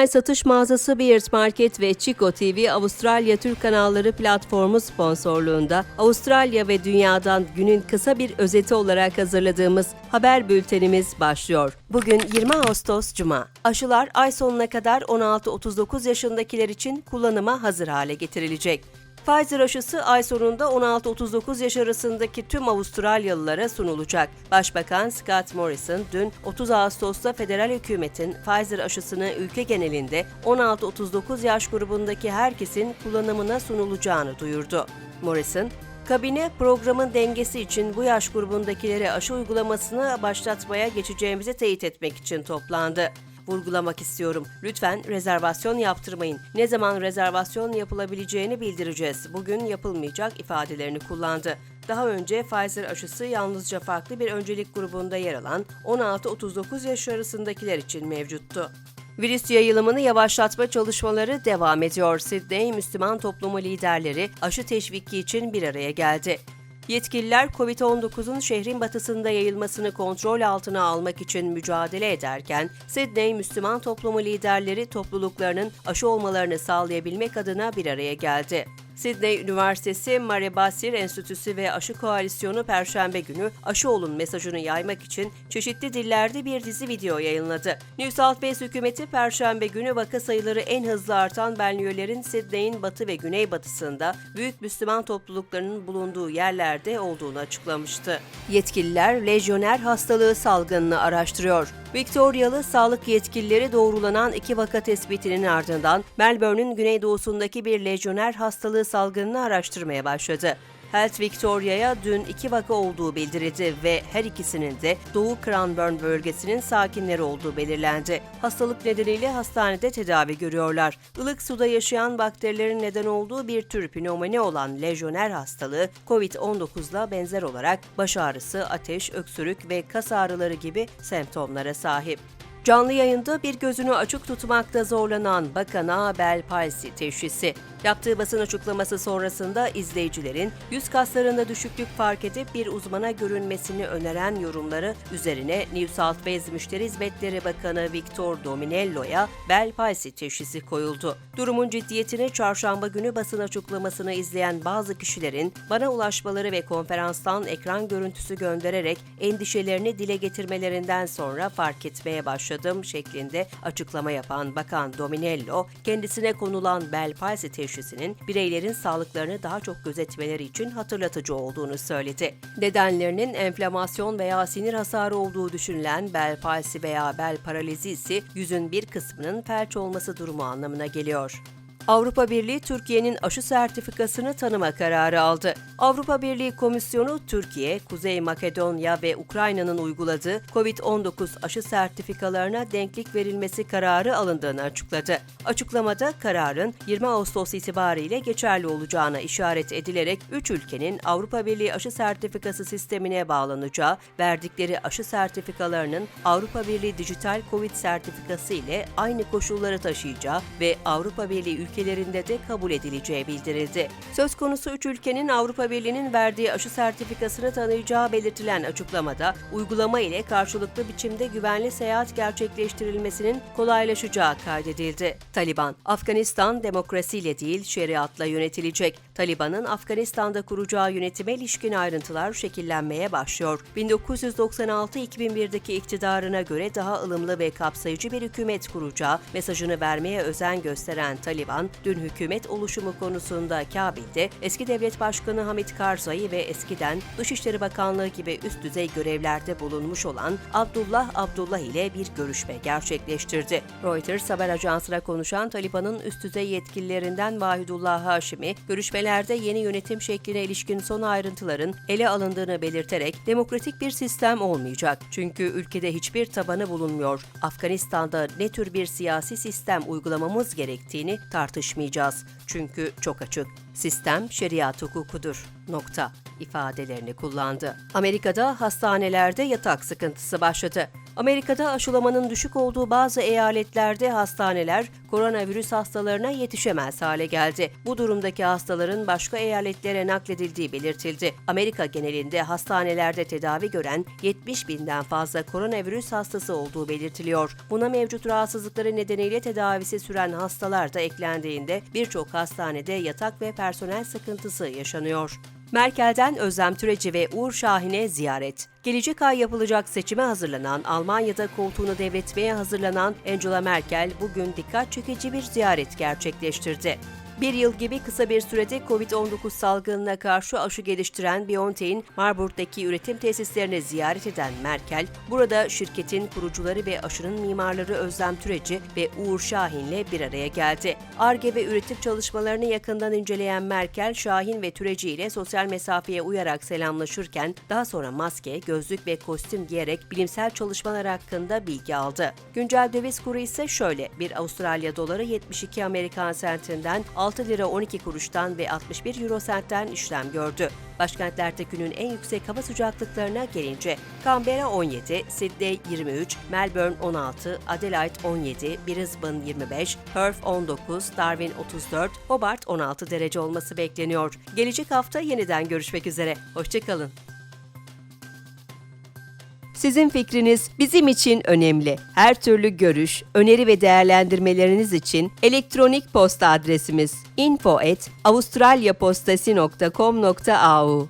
online satış mağazası Beard Market ve Chico TV Avustralya Türk kanalları platformu sponsorluğunda Avustralya ve dünyadan günün kısa bir özeti olarak hazırladığımız haber bültenimiz başlıyor. Bugün 20 Ağustos Cuma. Aşılar ay sonuna kadar 16-39 yaşındakiler için kullanıma hazır hale getirilecek. Pfizer aşısı ay sonunda 16-39 yaş arasındaki tüm Avustralyalılara sunulacak. Başbakan Scott Morrison dün 30 Ağustos'ta federal hükümetin Pfizer aşısını ülke genelinde 16-39 yaş grubundaki herkesin kullanımına sunulacağını duyurdu. Morrison, Kabine programın dengesi için bu yaş grubundakilere aşı uygulamasını başlatmaya geçeceğimizi teyit etmek için toplandı. Vurgulamak istiyorum. Lütfen rezervasyon yaptırmayın. Ne zaman rezervasyon yapılabileceğini bildireceğiz. Bugün yapılmayacak ifadelerini kullandı. Daha önce Pfizer aşısı yalnızca farklı bir öncelik grubunda yer alan 16-39 yaş arasındakiler için mevcuttu. Virüs yayılımını yavaşlatma çalışmaları devam ediyor. Sydney Müslüman toplumu liderleri aşı teşviki için bir araya geldi. Yetkililer COVID-19'un şehrin batısında yayılmasını kontrol altına almak için mücadele ederken, Sydney Müslüman toplumu liderleri topluluklarının aşı olmalarını sağlayabilmek adına bir araya geldi. Sydney Üniversitesi Mare Basir Enstitüsü ve Aşı Koalisyonu Perşembe günü aşı olun mesajını yaymak için çeşitli dillerde bir dizi video yayınladı. New South Wales hükümeti Perşembe günü vaka sayıları en hızlı artan Benliyölerin Sydney'in batı ve güneybatısında büyük Müslüman topluluklarının bulunduğu yerlerde olduğunu açıklamıştı. Yetkililer lejyoner hastalığı salgınını araştırıyor. Victorialı sağlık yetkilileri doğrulanan iki vaka tespitinin ardından Melbourne'ün güneydoğusundaki bir lejyoner hastalığı salgınını araştırmaya başladı. Health Victoria'ya dün iki vaka olduğu bildirildi ve her ikisinin de Doğu Cranbourne bölgesinin sakinleri olduğu belirlendi. Hastalık nedeniyle hastanede tedavi görüyorlar. Ilık suda yaşayan bakterilerin neden olduğu bir tür pnömoni olan lejyoner hastalığı COVID-19'la benzer olarak baş ağrısı, ateş, öksürük ve kas ağrıları gibi semptomlara sahip. Canlı yayında bir gözünü açık tutmakta zorlanan bakana bel palsi teşhisi. Yaptığı basın açıklaması sonrasında izleyicilerin yüz kaslarında düşüklük fark edip bir uzmana görünmesini öneren yorumları üzerine New South Wales Müşteri Hizmetleri Bakanı Victor Dominello'ya bel palsi teşhisi koyuldu. Durumun ciddiyetini çarşamba günü basın açıklamasını izleyen bazı kişilerin bana ulaşmaları ve konferanstan ekran görüntüsü göndererek endişelerini dile getirmelerinden sonra fark etmeye başladım şeklinde açıklama yapan Bakan Dominello, kendisine konulan bel palsi teşhisinin bireylerin sağlıklarını daha çok gözetmeleri için hatırlatıcı olduğunu söyledi. Nedenlerinin enflamasyon veya sinir hasarı olduğu düşünülen bel palsi veya bel paralizi ise yüzün bir kısmının felç olması durumu anlamına geliyor. Avrupa Birliği Türkiye'nin aşı sertifikasını tanıma kararı aldı. Avrupa Birliği Komisyonu Türkiye, Kuzey Makedonya ve Ukrayna'nın uyguladığı COVID-19 aşı sertifikalarına denklik verilmesi kararı alındığını açıkladı. Açıklamada kararın 20 Ağustos itibariyle geçerli olacağına işaret edilerek 3 ülkenin Avrupa Birliği aşı sertifikası sistemine bağlanacağı, verdikleri aşı sertifikalarının Avrupa Birliği Dijital COVID sertifikası ile aynı koşulları taşıyacağı ve Avrupa Birliği ülkelerinde de kabul edileceği bildirildi. Söz konusu üç ülkenin Avrupa Birliği'nin verdiği aşı sertifikasını tanıyacağı belirtilen açıklamada, uygulama ile karşılıklı biçimde güvenli seyahat gerçekleştirilmesinin kolaylaşacağı kaydedildi. Taliban, Afganistan demokrasiyle değil şeriatla yönetilecek. Taliban'ın Afganistan'da kuracağı yönetime ilişkin ayrıntılar şekillenmeye başlıyor. 1996-2001'deki iktidarına göre daha ılımlı ve kapsayıcı bir hükümet kuracağı mesajını vermeye özen gösteren Taliban, dün hükümet oluşumu konusunda Kabil'de eski devlet başkanı Hamid Karzai ve eskiden Dışişleri Bakanlığı gibi üst düzey görevlerde bulunmuş olan Abdullah Abdullah ile bir görüşme gerçekleştirdi. Reuters haber ajansına konuşan Taliban'ın üst düzey yetkililerinden Vahidullah Haşimi, görüşmelerde yeni yönetim şekline ilişkin son ayrıntıların ele alındığını belirterek demokratik bir sistem olmayacak. Çünkü ülkede hiçbir tabanı bulunmuyor. Afganistan'da ne tür bir siyasi sistem uygulamamız gerektiğini tartışmayacağız. Çünkü çok açık. Sistem şeriat hukukudur. Nokta ifadelerini kullandı. Amerika'da hastanelerde yatak sıkıntısı başladı. Amerika'da aşılamanın düşük olduğu bazı eyaletlerde hastaneler koronavirüs hastalarına yetişemez hale geldi. Bu durumdaki hastaların başka eyaletlere nakledildiği belirtildi. Amerika genelinde hastanelerde tedavi gören 70 binden fazla koronavirüs hastası olduğu belirtiliyor. Buna mevcut rahatsızlıkları nedeniyle tedavisi süren hastalar da eklendiğinde birçok hastanede yatak ve personel sıkıntısı yaşanıyor. Merkel'den Özlem Türeci ve Uğur Şahin'e ziyaret. Gelecek ay yapılacak seçime hazırlanan, Almanya'da koltuğunu devretmeye hazırlanan Angela Merkel bugün dikkat çekici bir ziyaret gerçekleştirdi. Bir yıl gibi kısa bir sürede COVID-19 salgınına karşı aşı geliştiren BioNTech'in Marburg'daki üretim tesislerini ziyaret eden Merkel, burada şirketin kurucuları ve aşının mimarları Özlem Türeci ve Uğur Şahin'le bir araya geldi. ARGE ve üretim çalışmalarını yakından inceleyen Merkel, Şahin ve Türeci ile sosyal mesafeye uyarak selamlaşırken daha sonra maske, gözlük ve kostüm giyerek bilimsel çalışmalar hakkında bilgi aldı. Güncel döviz kuru ise şöyle, bir Avustralya doları 72 Amerikan sentinden 6 lira 12 kuruştan ve 61 euro sentten işlem gördü. Başkentlerde günün en yüksek hava sıcaklıklarına gelince Canberra 17, Sydney 23, Melbourne 16, Adelaide 17, Brisbane 25, Perth 19, Darwin 34, Hobart 16 derece olması bekleniyor. Gelecek hafta yeniden görüşmek üzere. Hoşçakalın. Sizin fikriniz bizim için önemli. Her türlü görüş, öneri ve değerlendirmeleriniz için elektronik posta adresimiz info@avustralyapostasi.com.au